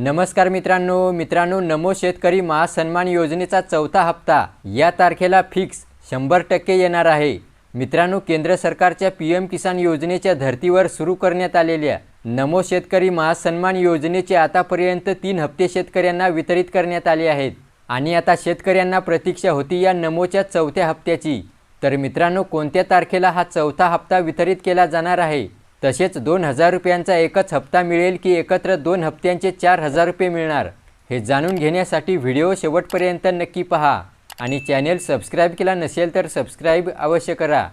नमस्कार मित्रांनो मित्रांनो नमो शेतकरी महासन्मान योजनेचा चौथा हप्ता या तारखेला फिक्स शंभर टक्के येणार आहे. मित्रांनो केंद्र सरकारच्या पी एम किसान योजनेच्या धर्तीवर सुरू करण्यात आलेल्या नमो शेतकरी महासन्मान योजनेचे आतापर्यंत तीन हप्ते शेतकऱ्यांना वितरित करण्यात आले आहेत. आणि आता शेतकऱ्यांना प्रतीक्षा होती या नमोच्या चौथ्या हप्त्याची. तर मित्रांनो कोणत्या तारखेला हा चौथा हप्ता वितरित केला जाणार आहे? तसेच दोन हजार रुपयांचा एकच हप्ता मिळेल की एकत्र दोन हप्त्यांचे चार हजार रुपये मिळणार. हे जाणून घेण्यासाठी व्हिडिओ शेवटपर्यंत नक्की पहा आणि चॅनेल सबस्क्राईब केला नसेल तर सबस्क्राईब अवश्य करा.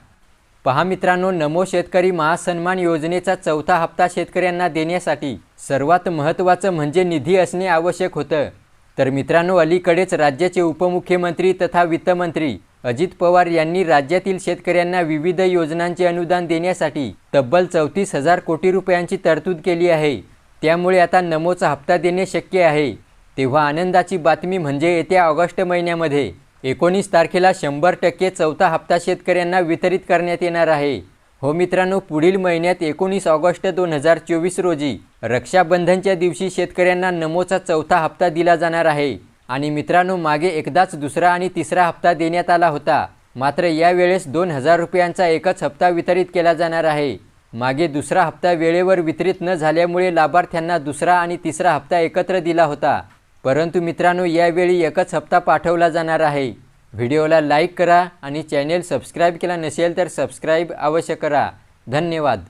पहा मित्रांनो नमो शेतकरी महासन्मान योजनेचा चौथा हप्ता शेतकऱ्यांना देण्यासाठी सर्वात महत्त्वाचं म्हणजे निधी असणे आवश्यक होतं. तर मित्रांनो अलीकडेच राज्याचे उपमुख्यमंत्री तथा वित्तमंत्री अजित पवार यांनी राज्यातील शेतकऱ्यांना विविध योजनांचे अनुदान देण्यासाठी तब्बल चौतीस हजार कोटी रुपयांची तरतूद केली आहे. त्यामुळे आता नमोचा हप्ता देणे शक्य आहे. तेव्हा आनंदाची बातमी म्हणजे येत्या ऑगस्ट महिन्यामध्ये. एकोणीस तारखेला शंभर टक्के चौथा हप्ता शेतकऱ्यांना वितरित करण्यात येणार आहे. हो मित्रांनो पुढील महिन्यात एकोणीस ऑगस्ट दोन हजार चोवीस रोजी रक्षाबंधनच्या दिवशी शेतकऱ्यांना नमोचा चौथा हप्ता दिला जाणार आहे. आणि मित्रांनो मागे एकदाच दुसरा आणि तिसरा हप्ता देण्यात आला होता. मात्र यावेळेस दोन हजार रुपयांचा एकच हप्ता वितरित केला जाणार आहे. मागे दुसरा हप्ता वेळेवर वितरित न झाल्यामुळे लाभार्थ्यांना दुसरा आणि तिसरा हप्ता एकत्र दिला होता. परंतु मित्रांनो यावेळी एकच हप्ता पाठवला जाणार आहे. व्हिडिओला लाईक करा आणि चॅनेल सबस्क्राईब केला नसेल तर सबस्क्राईब अवश्य करा. धन्यवाद.